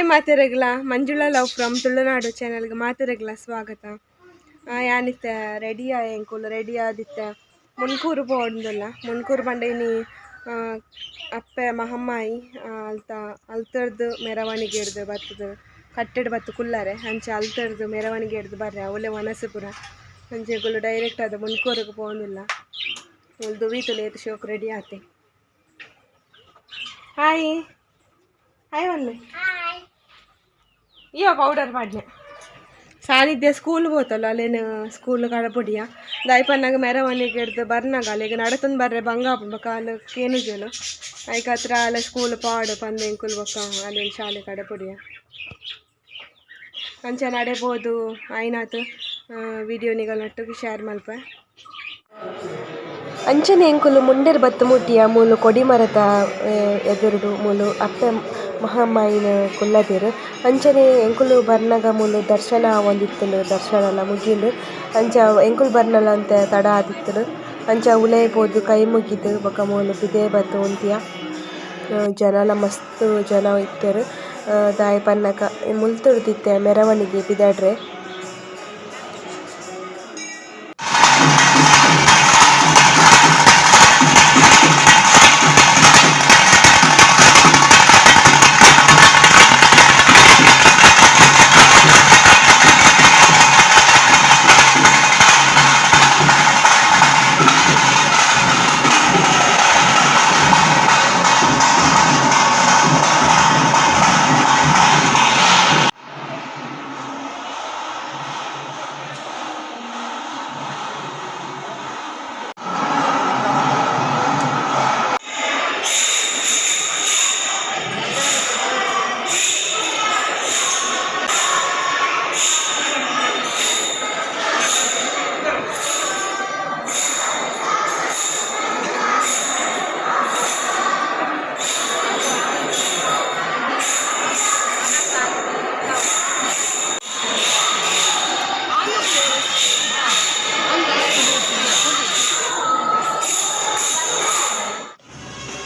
Hi ಮಾತೆರೆಗ್ಲ, Manjula love from Tulunadu ಚಾನಲ್ಗೆ ಮಾತೆರೆಗ್ಲ ಸ್ವಾಗತ. ಯಾನಿತ್ತ ರೆಡಿ ಎಂಕುಲು ರೆಡಿ ಆದಿತ್ತ ಮುನ್ಕೂರು ಪೋಂದುಲ್ಲ ಮುನ್ಕೂರು ಬಂಡೇನಿ ಅಪ್ಪೆ, ಮಹಮ್ಮಾಯಿ ಅಲ್ತ, ಅಲ್ತರ್ದು ಮೆರವಣಿಗೆ ಹಿಡ್ದು ಬರ್ತದ, ಕಟ್ಟಡ ಬತ್ತು ಕುಲ್ಲಾರೆ ಹಂಚೆ ಅಲ್ತರ್ದು ಮೆರವಣಿಗೆ ಹಿಡ್ದು ಬರ್ರೆ ಅವಳೆ ವನಸಪುರ. ಪುರ ಅಂಚೆಗುಲು ಡೈರೆಕ್ಟ್ ಅದು ಮುನ್ಕೂರಿಗೆ ಪೋಂದಿಲ್ಲ ಒಂದು ವೀತುಲು ಏತು ಶೋಕ್ ರೆಡಿ ಆತೆ. ಹಾಯ್ ಹಾಯ್ ಒಲ್ಲೆ ಇಯೋ ಪೌಡರ್ ಪಾಡ್ನೆ ಸಾನಿಧ್ಯ ಸ್ಕೂಲ್ ಹೋತಲ್ಲ, ಅಲ್ಲೇನು ಸ್ಕೂಲ್ ಕಡಪುಡಿಯ ದಾಯ್ಪನ್ನಾಗ ಮೆರವಣಿಗೆ ಹಿಡ್ದು ಬರ್ನಾಗ ಅಲ್ಲಿಗೆ ನಡತಂದು ಬರ್ರೆ ಬಂಗಾಪ ಅಲ್ಲಿ ಕೇನುಜಲು ಐಕ ಹತ್ರ ಅಲ್ಲ ಸ್ಕೂಲ್ ಪಾಡು ಪಂದೆ ಇಂಕುಲ್ ಬಕ್ಕ ಅಲ್ಲಿ ಶಾಲೆ ಕಡಪುಡಿಯ ಅಂಚೆ ನಡೆಬೋದು ಐನಾತು ವಿಡಿಯೋ ನಿಗಲ್ನೊಟ್ಟಿಗೆ ಶೇರ್ ಮಲ್ಪ. ಅಂಚನೆ ಎಂಕುಲು ಮುಂಡೆರ್ ಬತ್ತು ಮುಟ್ಟಿಯ ಮೂಲು ಕೊಡಿಮರದ ಎದುರುಡು ಮೂಲು ಅಪ್ಪೆ ಮಹಾಮಾಯಿನ ಕುಲ್ಲದೇರು ಅಂಚನೆ ಎಂಕುಲು ಬರ್ನಗ ಮೂಲು ದರ್ಶನ ಒಂದಿತ್ತು ದರ್ಶನ ಎಲ್ಲ ಮುಗಿಂದು ಅಂಚ ಎಂಕುಲು ಬರ್ನಲ ಅಂತ ತಡ ಆದಿತ್ತುಂಡು ಅಂಚ ಉಲೇ ಪೋದು ಕೈ ಮುಗಿದು ಬೊಕ ಮೂಲು ಬಿದೇ ಬತ್ತು ಉಂತಿಯ. ಜನಲ ಮಸ್ತ್ ಜನ ಇತ್ತೆರ್. ದಾಯ್ ಪನ್ನಗ ಮುಲ್ತುಡ್ದಿತ್ತೆ ಮೆರವಣಿಗೆ ಪಿದಾಡ್ರೆ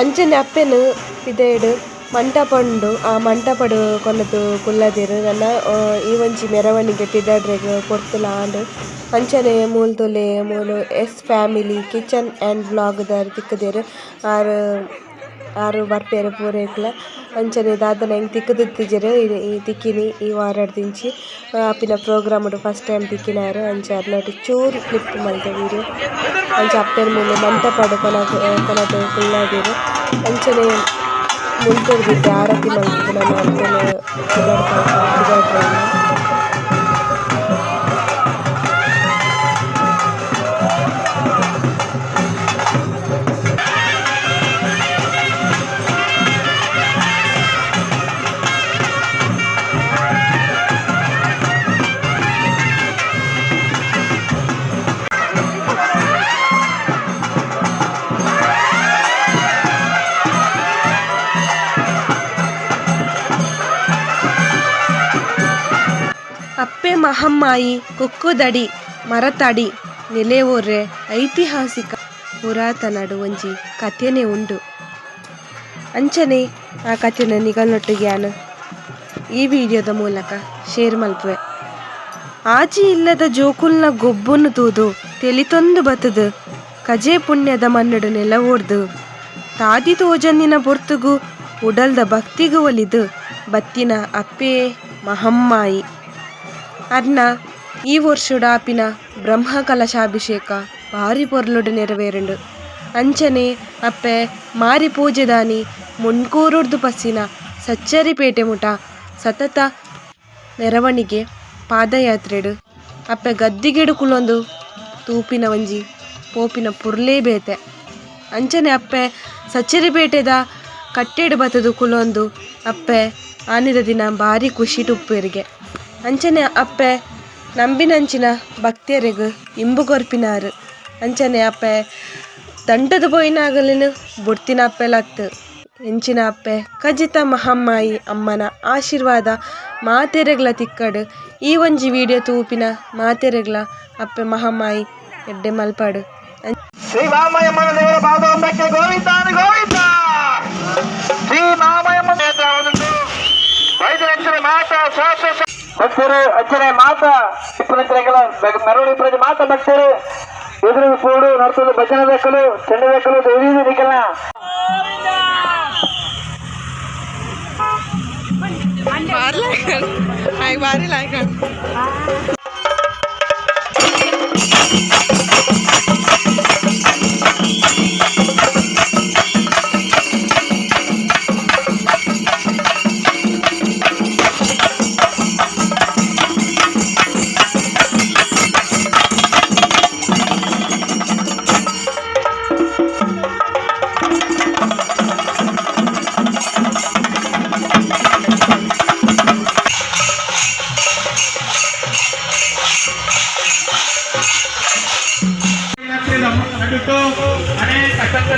ಅಂಚನೆ ಅಪ್ಪೆನ್ ಪಿದೆಡ್ ಮಂಟಪ ಉಂಡು. ಆ ಮಂಟಪಡ್ ಕೊನದು ಕುಲ್ಲದೆರ್. ನನ್ನ ಈ ಒಂಜಿ ಮೆರವಣಿಗೆ ಪಿದಡ್ರೆಗ್ ಕೊರ್ತುಲ ಆಂಡ್. ಅಂಚನೆ ಮೂಲ್ತೊಲೆ ಮೂಲು S family kitchen and vlog ದಾರ್ ತಿಕ್ಕದೆರ್. ಆರ್, ಆರು ಬರ್ಪೆರ್ ಪೂರೈಕ್ಲ. ಅಂಚನೆ ದಾದನ ಎಂಕ್ ತಿಕ್ಕದಿತ್ತಿಜೆರ್ ಈ- ಈ ತಿಕ್ಕಿನಿ ಈ ವಾರಡ್ ದಿಂಚಿ ಆ, ಅಪ್ಪಿನ ಪ್ರೋಗ್ರಾಮ್ ಫಸ್ಟ್ ಟೈಮ್ ತಿಕ್ಕಿನಾರು ಅಂಚ ಅರ್ನಟ್ ಚೂರು ಕ್ಲಿಪ್ ಮಲ್ತೆ ವೀಡಿಯೋ ಅಂಚ ಅಪ್ಪೆರ್ ಮೇಲೆ ಮಂಟಪಡ್ ಕೊನದು ಕೊನದು ಕುಲ್ಲದೆರ್ ಅಂಚನೆ ಮುಂತೊರ್ದಿದ್ದೆ ಆರತಿ ಮಲ್ತಿದ್ದು ನನ್ನ ಅಪ್ಪೆ ಮಹಮ್ಮಾಯಿ ಕೊಕ್ಕುದಡಿ ಮರತಡಿ, ನೆಲೆವೊರ್ರೆ, ಐತಿಹಾಸಿಕ ಪುರಾತನಡು ಒಂಜಿ ಕಥೆನೆ ಉಂಡು ಅಂಚನೆ ಆ ಕಥೆನ ನಿಗಲ್ನೊಟ್ಟಿಗೆ ನಾನು ಈ ವಿಡಿಯೋದ ಮೂಲಕ ಶೇರ್ ಮಲ್ಪುವೆ. ಆಜಿ ಇಲ್ಲದ ಜೋಕುಲ್ನ ಗೊಬ್ಬನ್ನು ತೂದು ತೆಲಿತೊಂದು ಬತದು ಕಜೆ ಪುಣ್ಯದ ಮನ್ನಡು ನೆಲವೋಡ್ದು ತಾದಿ ತೋಜನ್ನಿನ ಪೊರ್ತುಗು ಉಡಲ್ದ ಭಕ್ತಿಗೂ ಒಲಿದು, ಬತ್ತಿನ ಅಪ್ಪೆ ಮಹಮ್ಮಾಯಿ. ಅರ್ನ ಈ ವರ್ಷದ ಆಪಿನ ಬ್ರಹ್ಮ ಕಲಶಾಭಿಷೇಕ ಭಾರಿ ಪೊರ್ಲುಡು ನೆರವೇರುಂಡು. ಅಂಚನೆ, ಅಪ್ಪೆ, ಮಾರಿ ಪೂಜೆದಾನಿ ಮುನ್ಕೂರುಡ್ದು ಪಸ್ಸಿನ ಸಚ್ಚರಿಪೇಟೆ ಮುಟ ಸತತ ಮೆರವಣಿಗೆ ಪಾದಯಾತ್ರೆಡು. ಅಪ್ಪೆ ಗದ್ದಿಗೆಡು ಕುಲೊಂದು ತೂಪಿನ ಒಂಜಿ ಪೋಪಿನ ಪುರ್ಲೇ ಬೇತೆ. ಅಂಚನೆ ಅಪ್ಪೆ ಸಚ್ಚರಿಪೇಟೆದ ಕಟ್ಟೆಡು ಬತದು ಕುಲೊಂದು ಅಪ್ಪೆ ಆನಿದ ದಿನ ಭಾರಿ ಖುಷಿ ಟುಪ್ಪೆರಿಗೆ ಅಂಚನೆ ಅಪ್ಪೆ, ನಂಬಿನಂಚಿನ ಭಕ್ತಿಯರಿಗೂ ಇಂಬು ಕೊರ್ಪಿನಾರು ಅಂಚನೆ ಅಪ್ಪೆ, ದಂಡದ ಪೋಯಿನಾಗಲಿನ ಬುಡ್ತಿನ ಅಪ್ಪೆಲತ್ತು ಎಂಚಿನ ಅಪ್ಪೆ ಕಜಿತ ಮಹಮ್ಮಾಯಿ ಅಮ್ಮನ ಆಶೀರ್ವಾದ ಮಾತೆರೆಗ್ಲ ತಿಕ್ಕಡು. ಈ ಒಂಜಿ ವಿಡಿಯೋ ತೂಪಿನ ಮಾತೆರೆಗ್ಲ ಅಪ್ಪೆ ಮಹಮ್ಮಾಯಿ ಎಡ್ಡೆ ಮಲ್ಪಾಡು. ಶ್ರೀರಾಮಯ್ಯಮ್ಮನ ಭಕ್ತರು ಅಂಚನೆ ಮಾತ ಇಪ್ಪತ್ತರೆಗಳ ಮೆರವಣಿಗೆ ಪ್ರತಿ ಮಾತ ಭಕ್ತರು ಎದುರು ಪೋಡು ನರ್ತದ ಭಜನೆ ಬೇಕಲು ಚೆಂಡು ಬೇಕಲು ದೇವಿ ನಿಕಲ್ನ అంటూ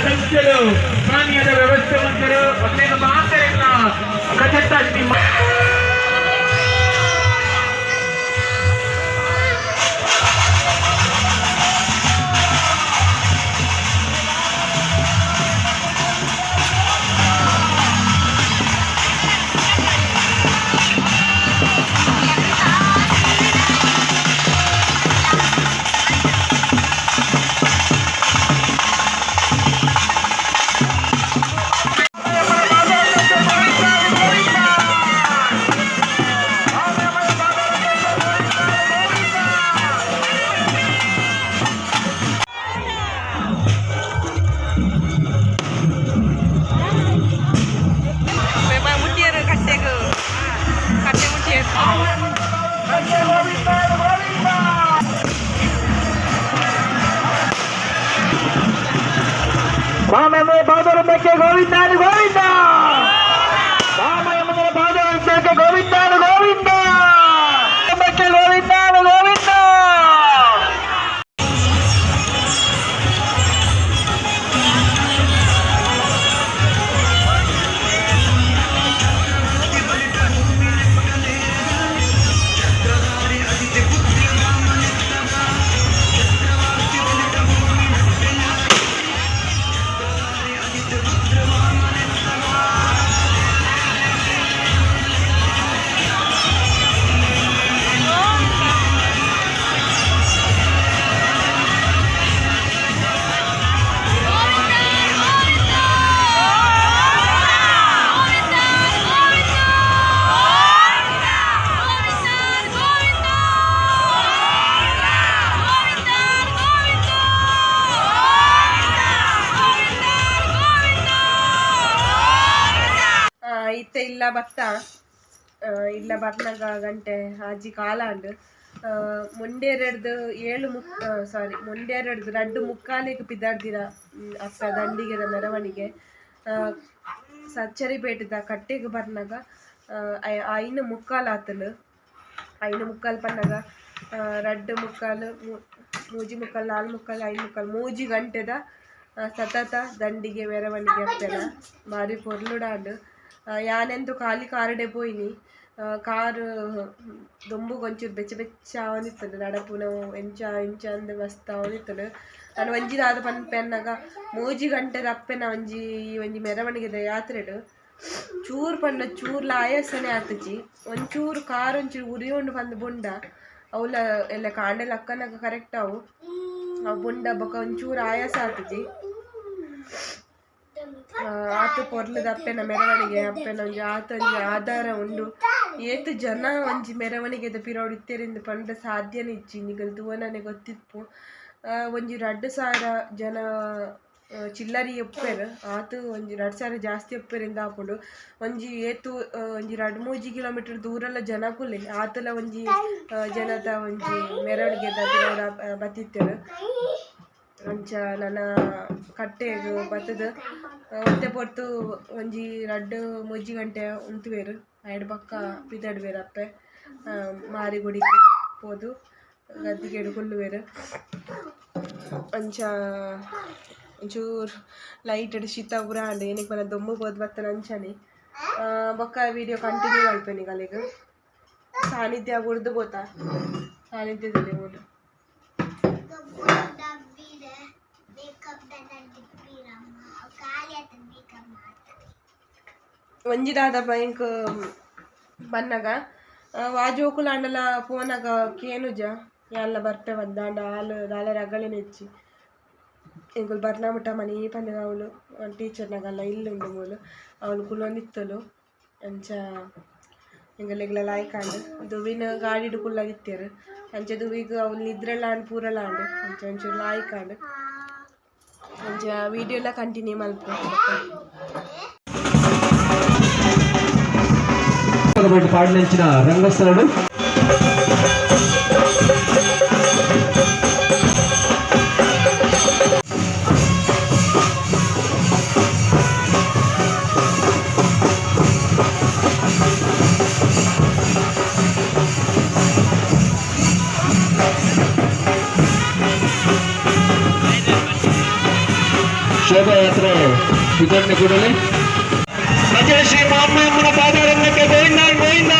అనేక సంఘ సంస్థలు స్థానిక వ్యవస్థ మంత్రులు ఒకేక स्वामी बादर में के गोविंदा गोविंदा ಇಲ್ಲ ಬತ್ತ ಇಲ್ಲ ಬರ್ನಾಗ ಗಂಟೆ ಆಜಿ ಕಾಲಾಂಡ್ ಮೊಂಡೇರೆಡ್ದು ಏಳು ಮುಕ್ ಸಾರಿ ಮೊಂಡೇರೆಡ್ದು ರಡ್ಡು ಮುಕ್ಕಾಲಿಗೆ ಪಿದಾಡ್ದಿರ ದಂಡಿಗೆ ದಂಡಿಗೆದ ಮೆರವಣಿಗೆ ಸಚ್ಚರಿ ಸಚ್ಚರಿಪೇಟದ ಕಟ್ಟೆಗೆ ಬರ್ನಾಗ ಐನು ಮುಕ್ಕಾಲು ಆತಲು. ಐನು ಮುಕ್ಕಾಲು ಬಂದಾಗ ರಡ್ಡು ಮುಕ್ಕಾಲು ಮೂಜಿ ಮುಕ್ಕಾಲು, ನಾಲ್ ಮುಕ್ಕಾಲು, ಐದು ಮುಕ್ಕಾಲು, ಮೂಜಿ ಗಂಟೆದ ಸತತ ದಂಡಿಗೆ, ಮೆರವಣಿಗೆ ಆಗ್ತದ. ಭಾರಿ ಪೊರ್ಲುಡಾಂಡು ಖಾಲಿ ಕಾರಡೆ ಪೋಯಿನಿ ಆ, ಕಾರು ದೊಂಬು ಒಂಚೂರು ಬೆಚ್ಚ ಬೆಚ್ಚ ಅವನಿತ್ತಲು ನಡಪುನ ಎಂಚ ಎಂಚ ಅಂದ ಮಸ್ತ್ ಅವನಿತ್ತಲು ನಾನು ಒಂಜಿ ದಾದ ಪನ್ಪೆ ಮೋಜಿ ಮೂಜಿ ಗಂಟೆದ ಅಪ್ಪೆನ ಒಂಜಿ ಒಂಜಿ ಮೆರವಣಿಗೆದ ಯಾತ್ರೆಡು. ಚೂರು ಪಂಡ ಚೂರ್ಲ ಆಯಾಸನೆ ಆತಜಿ ಒಂಚೂರು ಕಾರ್ ಒಂಚೂರು ಉರಿಯೋಂಡು ಬಂದು ಬುಂಡ. ಅವಲ ಎಲ್ಲ ಕಾಂಡೆಲ ಅಕ್ಕನಾಗ ಕರೆಕ್ಟ್ ಅವು. ಅವು ಬುಂಡ ಬೊಕ ಒಂಚೂರು ಆಯಾಸ ಆತಜಿ ಆತ ಪೊರ್ಲದ ಅಪ್ಪೆನ ಮೆರವಣಿಗೆ. ಅಪ್ಪೆನ ಒಂಜಿ ಆತ ಒಂಜಿ ಆಧಾರ ಉಂಡು. ಏತ್ ಜನ ಒಂಜಿ ಮೆರವಣಿಗೆದ ಪಿರೋಡ್ ಇತ್ತೆರಿಂದ ಪಂಡ ಸಾಧ್ಯನೇ ಇಚ್ಚಿ. ನಿಗಲ್ ತೂವನನೆ ಗೊತ್ತಿಪ್ಪು ಒಂಜಿ ರಡ್ಡು ಸಾವಿರ ಜನ ಚಿಲ್ಲರೆ ಎಪ್ಪೆರ್ ಆತು ಒಂಜಿ ರಡ್ಡು ಸಾವಿರ ಜಾಸ್ತಿ ಒಪ್ಪೆರಿಂದ ಆಪುಂಡು ಒಂಜಿ ಏತು ಒಂಜಿ ರಡ್ಡ್ ಮೂಜಿ ಕಿಲೋಮೀಟರ್ ದೂರಲ ಜನ ಆತಲ ಒಂಜಿ ಜನದ ಒಂಜಿ ಮೆರವಣಿಗೆದ ಬತ್ತಿತ್ತೆರ್. ಅಂಚ ನನ್ನ ಕಟ್ಟೆಗ್ ಬತ್ತದ. ಒತ್ತೆ ಪೊರ್ತು ಒಂಜಿ ರಡ್ಡ್ ಮೂಜಿ ಗಂಟೆ ಉಂತುವೆರ್. ಐಡ್ ಪಕ್ಕ ಪಿದಡ್ವೆರ್ ಅಪ್ಪೆ. ಆ, ಮಾರಿ ಗುಡಿ ಪೋದು. ಗದ್ದಿಗೆ ಕುಲ್ಲುವೆರ್ ಅಂಚ ಒಂಚೂರು ಲೈಟ್ ಇಡ್ ಶೀತ ಉರಾಂಡ್ ಏನಕ್ಕೆ ಬರ ದೊಂಬು ಬೋದು ಬತ್ತನ ಅಂಚನೆ. ಬೊಕ್ಕ ವಿಡಿಯೋ ಕಂಟಿನ್ಯೂ ಮಲ್ಪೆನಿ ಸಾನಿಧ್ಯ ಸಾನ್ನಿಧ್ಯ ಪೋತ. ಗೋತಾ ಸಾನ್ನಿಧ್ಯದಲ್ಲಿ ಓಡು ಒಂಜಿ ದಾದ ಬೈಂಕ್ ಬನ್ನಗ. ವಾಜೋಕುಲಾಂಡಲ ಫೋನಾಗ ಕೇನುಜ. ಎಲ್ಲ ಬರ್ಪೆ ಬದ್ದಾಂಡ ಆಲು ದಾಲ ರಗಳಿನ ಬರ್ನಾ ಎಂಕುಲು ಮನೆ ಮನಿ ಪಂದ್ಯ ಅವಳು ಟೀಚರ್ನಾಗಲ್ಲ ಇಲ್ಲುಂಡು ಮೂಲು. ಅವಳು ಕುಲೊಂದಿತ್ತಲು. ಅಂಚ ಎಂಗಲೆಗ್ಲ ಲಾಯ್ಕಾಂಡು ದುವಿನ ಗಾಡಿಡು ಕುಲ್ಲಾಗಿತ್ತೇರು ಅಂಚ ದುವಿಗ್ ಅವ್ಲು ನಿದ್ರೆಲಾಂಡ್ ಪೂರಲಾಂಡು ಅಂಚೆ ಒಂಚೂರು ಲಾಯ್ಕಾಂಡು మంచిగా వీడియోలో కంటిన్యూ మళ్ళీ పాడినించిన రంగస్థలడు. శోభాయాత్రలో ఇద్దరిని కూడా శ్రీ మా అమ్మ మన పాదాలన్నకే పోయిందా పోయిందా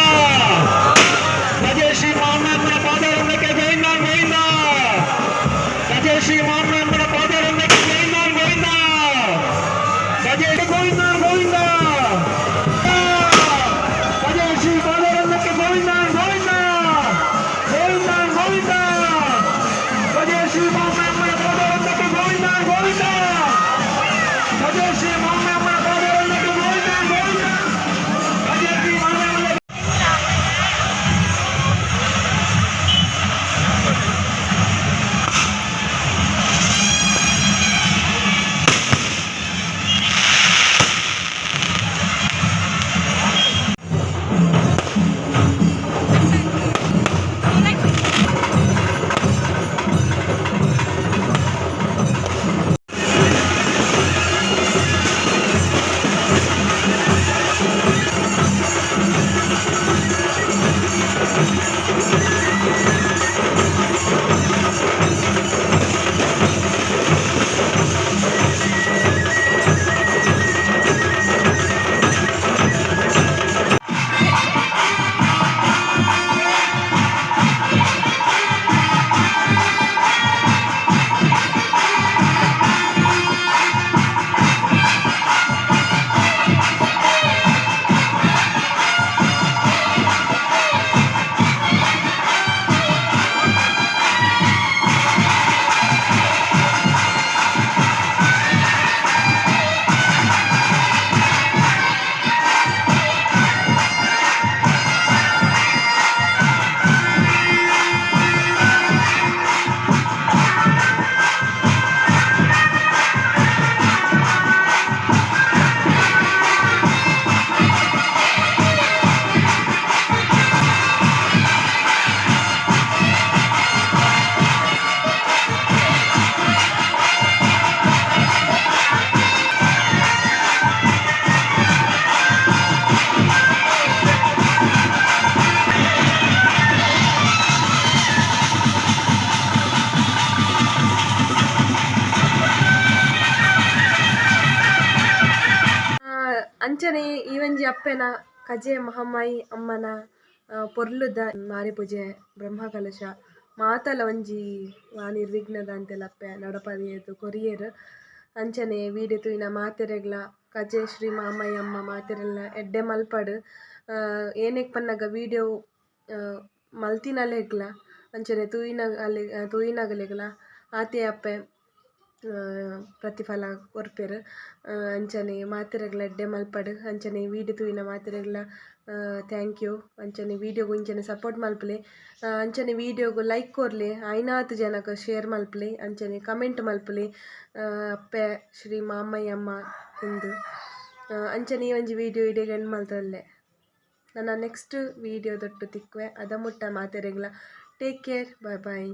ಅಪ್ಪೆನ ಕಜೆ ಮಹಮ್ಮಾಯಿ ಅಮ್ಮನ ಪೊರ್ಲುದ ಮಾರಿ ಪೂಜೆ ಬ್ರಹ್ಮ ಕಲಶ ಮಾತಲ ಒಂಜಿ ನಿರ್ವಿಘ್ನದ ಅಂತೆಲಪ್ಪೆ ನಡಪದಿಯದು, ಕೊರಿಯರ್, ಅಂಚನೆ, ವೀಡಿ ತೂಯಿನ ಮಾತೆರೆಗ್ಲ, ಕಜೆ ಶ್ರೀ ಮಾಮಯ್ಯ ಅಮ್ಮ ಮಾತೆರೆಲ್ಲ, ಎಡ್ಡೆ ಮಲ್ಪಡು ಏನೇಕ್ ಪನ್ನಗ ವೀಡಿಯೋ ಮಲ್ತಿನಲೆಗ್ಲ, ಅಂಚನೆ ತೂಯಿನ ಅಲ್ಲಿ ತೂಯಿನಗಲೆಗ್ಲ, ಆತೆ ಅಪ್ಪೆ ಪ್ರತಿಫಲ ಕೊರ್ಪೆರ್ ಅಂಚನೆ ಮಾತೆರೆಗ್ಲ ಎಡ್ಡೆ ಮಲ್ಪಡ್ ಅಂಚನೆ ವೀಡಿಯೋ ತೂಯಿನ ಮಾತೆರೆಗ್ಲ ಥ್ಯಾಂಕ್ ಯು ಅಂಚನೆ ವೀಡಿಯೋಗು ಇಂಚನೆ ಸಪೋರ್ಟ್ ಮಲ್ಪಲೆ. ಅಂಚನೆ ವೀಡಿಯೋಗು ಲೈಕ್ ಕೊರ್ಲೆ ಐನಾತ್ ಜನಕ್ ಶೇರ್ ಮಲ್ಪಲೆ ಅಂಚನೆ ಕಮೆಂಟ್ ಮಲ್ಪಲೆ ಅಪ್ಪೆ ಶ್ರೀ ಮಾಮಯ್ಯಮ್ಮ ಆ, ಅಂಚನೆ ಈ ಒಂಜಿ ವೀಡಿಯೋ ಇಡೆಗೆ ಎಂಡ್ ಮಲ್ತೊಲ್ಲೆ ನನ್ನ ನೆಕ್ಸ್ಟ್ ವೀಡಿಯೋದೊಟ್ಟು ತಿಕ್ವೆ ಅದ ಮುಟ್ಟ ಮಾತೆರೆಗ್ಲ ಟೇಕ್ ಕೇರ್ ಬಾಯ್ ಬಾಯ್